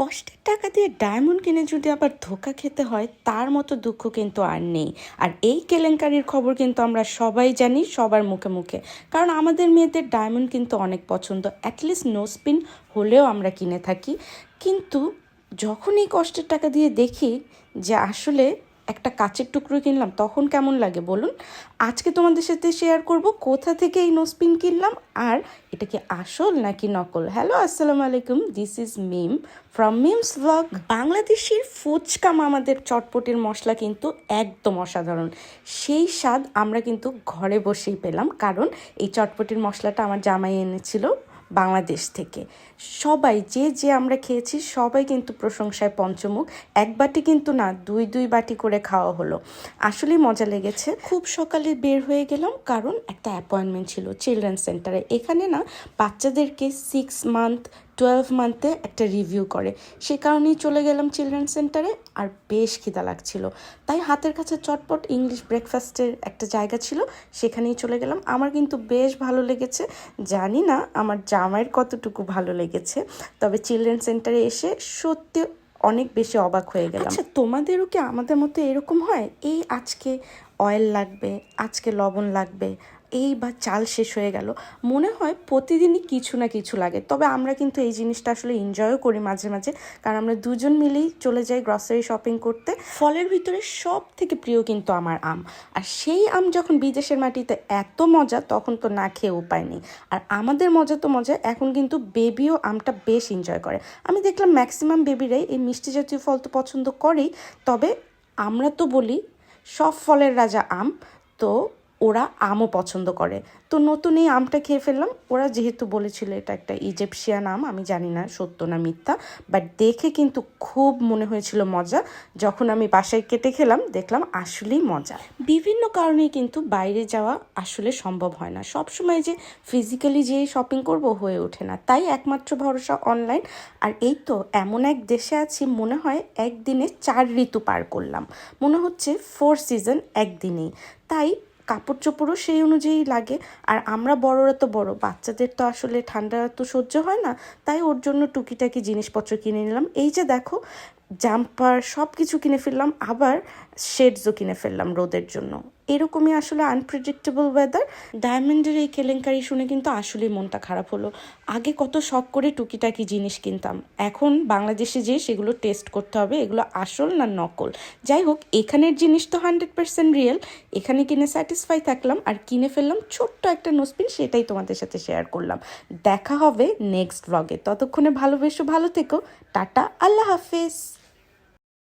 কষ্টের টাকা দিয়ে ডায়মন্ড কিনে যদি আবার ধোকা খেতে হয়, তার মতো দুঃখ কিন্তু আর নেই। আর এই কেলেঙ্কারির খবর কিন্তু আমরা সবাই জানি, সবার মুখে মুখে। কারণ আমাদের মেয়েদের ডায়মন্ড কিন্তু অনেক পছন্দ। অ্যাটলিস্ট নো স্পিন হলেও আমরা কিনে থাকি। কিন্তু যখন এই কষ্টের টাকা দিয়ে দেখি যে আসলে একটা কাচের টুকরো কিনলাম, তখন কেমন লাগে বলুন? আজকে তোমাদের সাথে শেয়ার করব কোথা থেকে এই নোসপিন কিনলাম আর এটা কি আসল নাকি নকল? হ্যালো আসসালামু আলাইকুম this is Mim from Mims vlog বাংলাদেশের ফুচকা মামাদের চটপটির মশলা কিন্তু একদম অসাধারণ। সেই স্বাদ আমরা কিন্তু ঘরে বসেই পেলাম, কারণ এই চটপটির মশলাটা আমার জামাই এনেছিল। বাংলাদেশ থেকে। সবাই, যে যে আমরা খেয়েছি, সবাই কিন্তু প্রশংসায় পঞ্চমুখ। এক বাটি কিন্তু না, দুই দুই বাটি করে খাওয়া হলো। আসলে মজা লেগেছে। খুব সকালে বের হয়ে গেলাম, কারণ একটা অ্যাপয়েন্টমেন্ট ছিল চিলড্রেন সেন্টারে। এখানে না, বাচ্চাদেরকে সিক্স মান্থ টুয়েলভ মান্থে একটা রিভিউ করে। সে কারণেই চলে গেলাম চিলড্রেন সেন্টারে আর বেশ খিদা লাগছিল। তাই হাতের কাছে চটপট ইংলিশ ব্রেকফাস্টের একটা জায়গা ছিল, সেখানেই চলে গেলাম। আমার কিন্তু বেশ ভালো লেগেছে। জানি না আমার জামাইয়ের কতটুকু ভালো লেগেছে, তবে চিলড্রেন সেন্টারে এসে সত্যি অনেক বেশি অবাক হয়ে গেলাম। আচ্ছা তোমাদেরও কি আমাদের মতো এরকম হয়? এই আজকে অয়েল লাগবে, আজকে লবণ লাগবে এই বা চাল শেষ হয়ে গেল। মনে হয় প্রতিদিনই কিছু না কিছু লাগে। তবে আমরা কিন্তু এই জিনিসটা আসলে এনজয়ও করি মাঝে মাঝে। কারণ আমরা দুজন মিলেই চলে যাই গ্রসারি শপিং করতে। ফলের ভিতরে সব থেকে প্রিয় কিন্তু আমার আম। আর সেই আম যখন বিদেশের মাটিতে এত মজা, তখন তো না খেয়ে উপায় নেই। আর আমাদের মজা তো মজা, এখন কিন্তু বেবিও আমটা বেশ এনজয় করে। আমি দেখলাম ম্যাক্সিমাম বেবিরাই এই মিষ্টি জাতীয় ফল তো পছন্দ করেই। তবে আমরা তো বলি, সব ফলের রাজা আম। তো ওরা আমও পছন্দ করে। তো নতুন এই আমটা খেয়ে ফেললাম। ওরা যেহেতু বলেছিল এটা একটা ইজিপশিয়ান আম, আমি জানি না সত্য না মিথ্যা বাট দেখে কিন্তু খুব মনে হয়েছিল মজা। যখন আমি বাসায় কেটে খেলাম, দেখলাম আসলেই মজা। বিভিন্ন কারণেই কিন্তু বাইরে যাওয়া আসলে সম্ভব হয় না। সব সময় যে ফিজিক্যালি যেয়ে শপিং করব হয়ে ওঠে না। তাই একমাত্র ভরসা অনলাইন আর এই তো এমন এক দেশে আছি, মনে হয় একদিনে চার ঋতু পার করলাম। মনে হচ্ছে ফোর সিজন একদিনেই। তাই কাপড় চোপড়ও সেই অনুযায়ী লাগে। আর আমরা বড়রা তো বড়, বাচ্চাদের তো আসলে ঠান্ডা তো সহ্য হয় না, তাই ওর জন্য টুকিটাকি জিনিসপত্র কিনে নিলাম। এই যে দেখো, জাম্পার সব কিছু কিনে ফেললাম, আবার শেডসও কিনে ফেললাম রোদের জন্য। এরকমই আসলে আনপ্রেডিক্টেবল ওয়েদার ডায়মন্ডের এই কেলেঙ্কারি শুনে কিন্তু আসলেই মনটা খারাপ হলো। আগে কত শখ করে টুকিটাকি জিনিস কিনতাম। এখন বাংলাদেশে যেয়ে সেগুলো টেস্ট করতে হবে, এগুলো আসল না নকল? যাই হোক, এখানের জিনিস তো হান্ড্রেড পার্সেন্ট রিয়েল এখানে কিনে স্যাটিসফাই থাকলাম আর কিনে ফেললাম ছোট্ট একটা নোসপিন, সেটাই তোমাদের সাথে শেয়ার করলাম। দেখা হবে নেক্সট ব্লগে ততক্ষণে ভালোবেসো, ভালো থেকো। টাটা, আল্লাহ হাফেজ।